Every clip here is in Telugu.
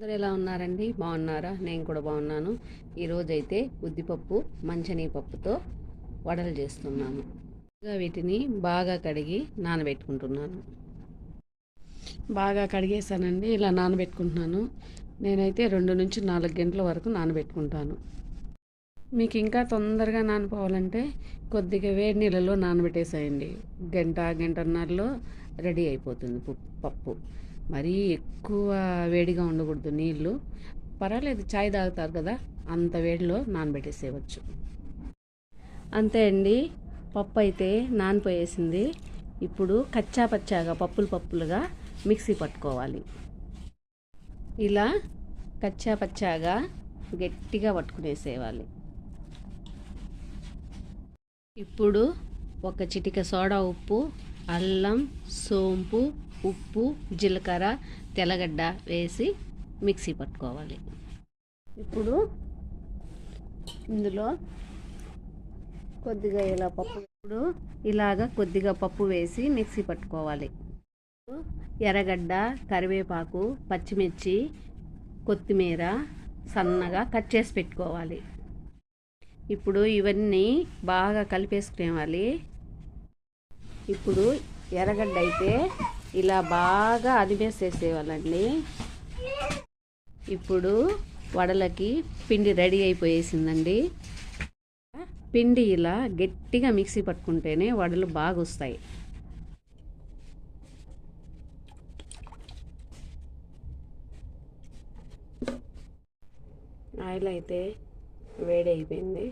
అందరూ ఎలా ఉన్నారండి? బాగున్నారా? నేను కూడా బాగున్నాను. ఈరోజైతే ఉద్దిపప్పు మంచినీ పప్పుతో వడలు చేస్తున్నాను. వీటిని బాగా కడిగి నానబెట్టుకుంటున్నాను. బాగా కడిగేసానండి ఇలా నానబెట్టుకుంటున్నాను. నేనైతే రెండు నుంచి నాలుగు గంటల వరకు నానబెట్టుకుంటాను. మీకు ఇంకా తొందరగా నానిపోవాలంటే కొద్దిగా వేడి నీళ్ళలో నానబెట్టేసేయండి. గంట గంటన్నరలో రెడీ అయిపోతుంది పప్పు. మరీ ఎక్కువ వేడిగా ఉండకూడదు నీళ్ళు. పర్వాలేదు చాయ్ తాగుతారు కదా అంత వేడిలో నానబెట్టేసేయవచ్చు. అంతే అండి. పప్పు అయితే నానిపోయేసింది. ఇప్పుడు కచ్చా పచ్చాగా పప్పులు పప్పులుగా మిక్సీ పట్టుకోవాలి. ఇలా కచ్చా పచ్చాగా గట్టిగా పట్టుకునేసేవాలి ఇప్పుడు ఒక చిటిక సోడా ఉప్పు అల్లం సోంపు ఉప్పు జీలకర్ర తెల్లగడ్డ వేసి మిక్సీ పట్టుకోవాలి. ఇప్పుడు ఇందులో కొద్దిగా ఇలా పప్పు ఇప్పుడు ఇలాగ కొద్దిగా పప్పు వేసి మిక్సీ పట్టుకోవాలి. ఎర్రగడ్డ కరివేపాకు పచ్చిమిర్చి కొత్తిమీర సన్నగా కట్ చేసి పెట్టుకోవాలి. ఇప్పుడు ఇవన్నీ బాగా కలిపేసుకునేవాలి. ఇప్పుడు ఎర్రగడ్డ అయితే ఇలా బాగా అదిమేసేసేవాళ్ళండి. ఇప్పుడు వడలకి పిండి రెడీ అయిపోయేసిందండి. పిండి ఇలా గట్టిగా మిక్సీ పట్టుకుంటేనే వడలు బాగా వస్తాయి ఆయిల్ అయితే వేడి అయిపోయింది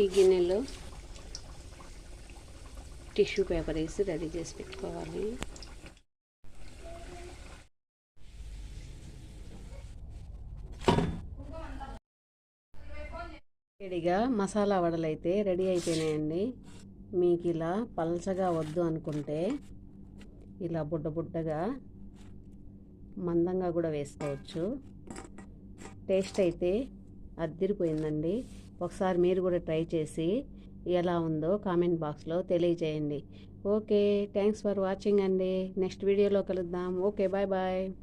ఈ గిన్నెలో టిష్యూ పేపర్ వేసి రెడీ చేసి పెట్టుకోవాలి. రెడీగా మసాలా వడలు అయితే రెడీ అయిపోయినాయండి. మీకు ఇలా పలచగా వద్దు అనుకుంటే ఇలా బుడ్డ బుడ్డగా మందంగా కూడా వేసుకోవచ్చు. టేస్ట్ అయితే అద్దిరిపోయిందండి. ఒకసారి మీరు కూడా ట్రై చేసి ఎలా ఉందో కామెంట్ బాక్స్లో తెలియజేయండి. ఓకే థ్యాంక్స్ ఫర్ వాచింగ్ అండి. నెక్స్ట్ వీడియోలో కలుద్దాం. Okay bye bye.